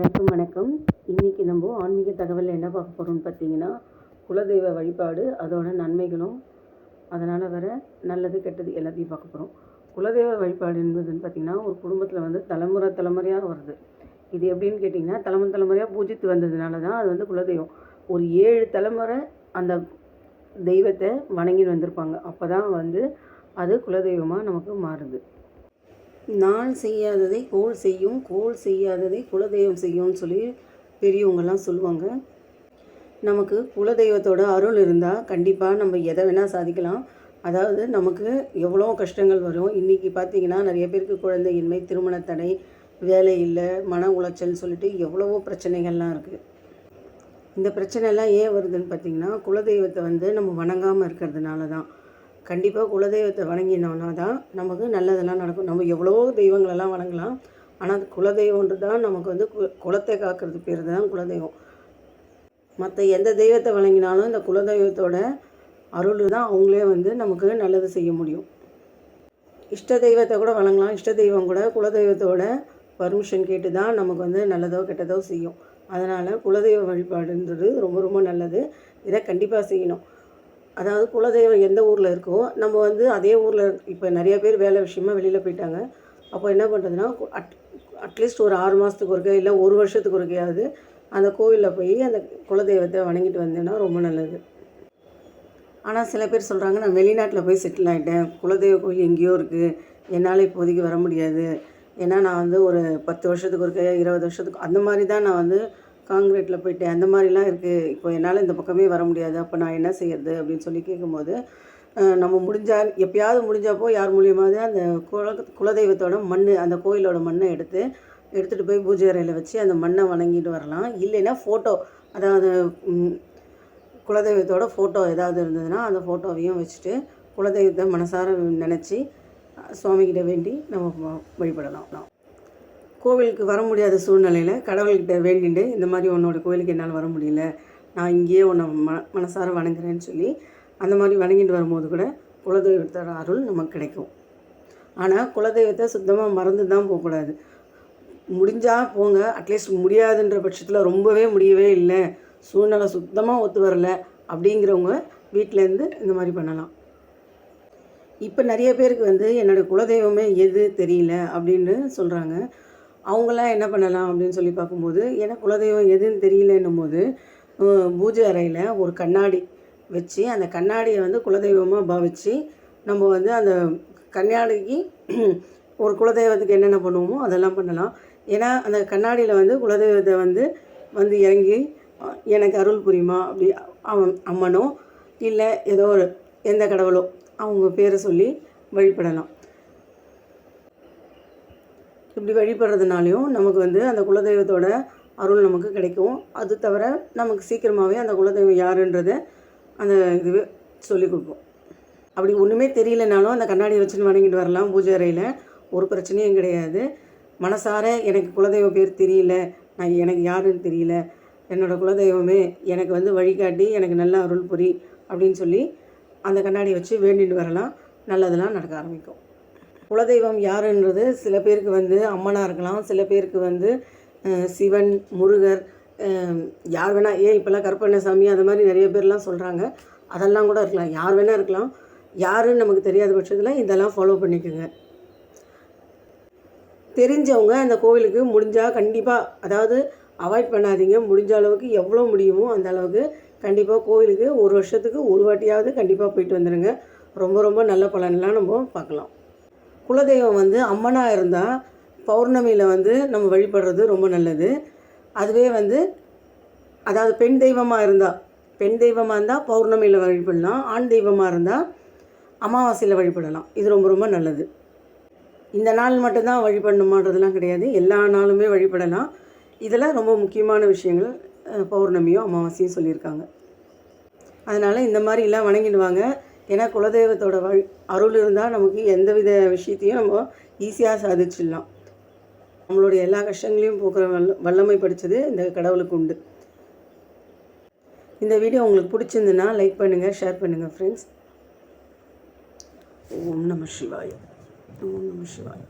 அனைவருக்கும் வணக்கம். இன்றைக்கி நம்ம ஆன்மீக தகவல் என்ன பார்க்க போகிறோம்னு பார்த்தீங்கன்னா குலதெய்வ வழிபாடு அதோட நன்மைகளும் அதனால் வர நல்லது கெட்டது எல்லாத்தையும் பார்க்க போகிறோம் குலதெய்வ வழிபாடு என்பதுன்னு பார்த்திங்கன்னா ஒரு குடும்பத்தில் வந்து தலைமுறை தலைமுறையாக வருது. இது எப்படின்னு கேட்டிங்கன்னா தலைமுறை தலைமுறையாக பூஜித்து வந்ததுனால தான் அது வந்து குலதெய்வம். ஒரு ஏழு தலைமுறை அந்த தெய்வத்தை வணங்கின்னு வந்திருப்பாங்க. அப்போ தான் வந்து அது குலதெய்வமாக நமக்கு மாறுது. நான் செய்யாததை கோல் செய்யும் கோல் செய்யாததை குலதெய்வம் செய்யும்னு சொல்லி பெரியவங்கெல்லாம் சொல்லுவாங்க. நமக்கு குலதெய்வத்தோட அருள் இருந்தால் கண்டிப்பாக நம்ம எதை வேணால் சாதிக்கலாம். அதாவது நமக்கு எவ்வளோ கஷ்டங்கள் வரும். இன்றைக்கி பார்த்தீங்கன்னா நிறைய பேருக்கு குழந்தையின்மை திருமண தடை வேலை இல்லை மன உளைச்சல்னு சொல்லிட்டு எவ்வளவோ பிரச்சனைகள்லாம் இருக்குது இந்த பிரச்சனைலாம் ஏன் வருதுன்னு பார்த்திங்கன்னா குலதெய்வத்தை வந்து நம்ம வணங்காமல் இருக்கிறதுனால தான் கண்டிப்பாக குலதெய்வத்தை வணங்கினோன்னா தான் நமக்கு நல்லதெல்லாம் நடக்கும். நம்ம எவ்வளவோ தெய்வங்களெல்லாம் வணங்கலாம். ஆனால் அது தான். நமக்கு வந்து கு குலத்தை காக்கிறது பேர் தான் குலதெய்வம். மற்ற எந்த தெய்வத்தை வணங்கினாலும் இந்த குலதெய்வத்தோட அருள் தான் அவங்களே வந்து நமக்கு நல்லது செய்ய முடியும். இஷ்ட தெய்வத்தை கூட வழங்கலாம் இஷ்ட தெய்வம் கூட குலதெய்வத்தோட பர்மிஷன் கேட்டு தான் நமக்கு வந்து நல்லதோ கெட்டதோ செய்யும். அதனால் குலதெய்வ வழிபாடுன்றது ரொம்ப ரொம்ப நல்லது. இதை கண்டிப்பாக செய்யணும். அதாவது குலதெய்வம் எந்த ஊரில் இருக்கோ நம்ம வந்து அதே ஊரில் இப்போ நிறைய பேர் வேலை விஷயமா வெளியில் போயிட்டாங்க. அப்போ என்ன பண்ணுறதுன்னா அட் அட்லீஸ்ட் ஒரு ஆறு மாதத்துக்கு ஒருக்கா இல்லை ஒரு வருஷத்துக்கு ஒருக்கையாவது அந்த கோவிலில் போய் அந்த குலதெய்வத்தை வணங்கிட்டு வந்தேன்னா ரொம்ப நல்லது. ஆனால் சில பேர் சொல்கிறாங்க நான் வெளிநாட்டில் போய் செட்டில் ஆகிட்டேன் குலதெய்வ கோயில் எங்கேயோ இருக்குது என்னால் இப்போதைக்கு வர முடியாது. ஏன்னா நான் வந்து ஒரு பத்து வருஷத்துக்கு ஒருக்க இருபது வருஷத்துக்கு அந்த மாதிரி தான் நான் வந்து காங்கிரீட்டில் போயிட்டேன். அந்த மாதிரிலாம் இருக்குது இப்போ என்னால் இந்த பக்கமே வர முடியாது. அப்போ நான் என்ன செய்யறது அப்படின்னு சொல்லி கேட்கும்போது நம்ம முடிஞ்சால் எப்பயாவது முடிஞ்சப்போ யார் மூலியமாவது அந்த குல குலதெய்வத்தோட மண் அந்த கோயிலோட மண்ணை எடுத்து எடுத்துகிட்டு போய் பூஜை அறையில் வச்சு அந்த மண்ணை வணங்கிட்டு வரலாம். இல்லைன்னா ஃபோட்டோ அதாவது குலதெய்வத்தோட ஃபோட்டோ ஏதாவது இருந்ததுன்னா அந்த ஃபோட்டோவையும் வச்சுட்டு குலதெய்வத்தை மனசார நினச்சி சுவாமிகிட்ட வேண்டி நம்ம வழிபடலாம். கோவிலுக்கு வர முடியாத சூழ்நிலையில் கடவுள்கிட்ட வேண்டிட்டு இந்த மாதிரி உன்னோட கோவிலுக்கு என்னால் வர முடியல. நான் இங்கேயே உன்னை ம மனசார வணங்குறேன்னு சொல்லி அந்த மாதிரி வணங்கிட்டு வரும்போது கூட குலதெய்வத்தோட அருள் நமக்கு கிடைக்கும். ஆனால் குலதெய்வத்தை சுத்தமாக மறந்து தான் போகக்கூடாது. முடிஞ்சால் போங்க. அட்லீஸ்ட் முடியாதுன்ற பட்சத்தில் ரொம்பவே முடியவே இல்லை. சூழ்நிலை சுத்தமாக ஒத்து வரல அப்படிங்கிறவங்க வீட்டிலேருந்து இந்த மாதிரி பண்ணலாம். இப்போ நிறைய பேருக்கு வந்து என்னோடய குலதெய்வமே எது தெரியல அப்படின்னு சொல்கிறாங்க அவங்களாம் என்ன பண்ணலாம் அப்படின்னு சொல்லி பார்க்கும்போது ஏன்னா குலதெய்வம் எதுன்னு தெரியலன்னும் போது பூஜை அறையில் ஒரு கண்ணாடி வச்சு அந்த கண்ணாடியை வந்து குலதெய்வமாக பாவித்து நம்ம வந்து அந்த கண்ணாடிக்கு ஒரு குலதெய்வத்துக்கு என்னென்ன பண்ணுவோமோ அதெல்லாம் பண்ணலாம். ஏன்னா அந்த கண்ணாடியில் வந்து குலதெய்வத்தை வந்து வந்து இறங்கி எனக்கு அருள் புரியுமா? அப்படி அவன் அம்மனோ இல்லை ஏதோ ஒரு எந்த கடவுளோ அவங்க பேரை சொல்லி வழிபடலாம். இப்படி வழிபடுறதுனாலையும் நமக்கு வந்து அந்த குலதெய்வத்தோட அருள் நமக்கு கிடைக்கும். அது தவிர நமக்கு சீக்கிரமாகவே அந்த குலதெய்வம் யாருன்றதை அந்த இது சொல்லிக் கொடுக்கும். அப்படி ஒன்றுமே தெரியலனாலும் அந்த கண்ணாடியை வச்சுன்னு வணங்கிட்டு வரலாம் பூஜை அறையில். ஒரு பிரச்சனையும் கிடையாது. மனசார எனக்கு குலதெய்வம் பேர் தெரியல நான் எனக்கு யாருன்னு தெரியல என்னோடய குலதெய்வமே எனக்கு வந்து வழிகாட்டி எனக்கு நல்ல அருள் புரி அப்படின்னு சொல்லி அந்த கண்ணாடியை வச்சு வேண்டிட்டு வரலாம். நல்லதெல்லாம் நடக்க ஆரம்பிக்கும். குலதெய்வம் யாருன்றது சில பேருக்கு வந்து அம்மனாக இருக்கலாம் சில பேருக்கு வந்து சிவன் முருகர் யார் வேணால் ஏன் இப்போல்லாம் கருப்பண்ணசாமி அது மாதிரி நிறைய பேர்லாம் சொல்கிறாங்க அதெல்லாம் கூட இருக்கலாம். யார் வேணால் இருக்கலாம். யாருன்னு நமக்கு தெரியாத பட்சத்தில் இதெல்லாம் ஃபாலோ பண்ணிக்கோங்க. தெரிஞ்சவங்க அந்த கோவிலுக்கு முடிஞ்சால் கண்டிப்பாக அதாவது அவாய்ட் பண்ணாதீங்க. முடிஞ்ச அளவுக்கு எவ்வளோ முடியுமோ அந்த அளவுக்கு கண்டிப்பாக கோவிலுக்கு ஒரு வருஷத்துக்கு ஒரு வாட்டியாவது கண்டிப்பாக போயிட்டு வந்துடுங்க ரொம்ப ரொம்ப நல்ல பலன்லாம் நம்ம பார்க்கலாம். குலதெய்வம் வந்து அம்மனாக இருந்தால் பௌர்ணமியில் வந்து நம்ம வழிபடுறது ரொம்ப நல்லது. அதுவே வந்து அதாவது பெண் தெய்வமாக இருந்தால் பெண் தெய்வமாக இருந்தால் பௌர்ணமியில் வழிபடலாம் ஆண் தெய்வமாக இருந்தால் அமாவாசையில் வழிபடலாம். இது ரொம்ப ரொம்ப நல்லது. இந்த நாள் மட்டும்தான் வழிபடணுமான்றதுலாம் கிடையாது. எல்லா நாளுமே வழிபடலாம். இதெல்லாம் ரொம்ப முக்கியமான விஷயங்கள். பௌர்ணமியும் அமாவாசையும் சொல்லியிருக்காங்க. அதனால் இந்த மாதிரிலாம் வணங்கிடுவாங்க. ஏன்னா குலதெய்வத்தோட வழி அருள் இருந்தால் நமக்கு எந்தவித விஷயத்தையும் நம்ம ஈஸியாக சாதிச்சிடலாம். நம்மளுடைய எல்லா கஷ்டங்களையும் போக்குற வல்ல வல்லமை படித்தது இந்த கடவுளுக்கு உண்டு. இந்த வீடியோ உங்களுக்கு பிடிச்சிருந்துன்னா லைக் பண்ணுங்கள் ஷேர் பண்ணுங்கள் ஃப்ரெண்ட்ஸ் ஓம் நம சிவாய ஓம் நம சிவாய.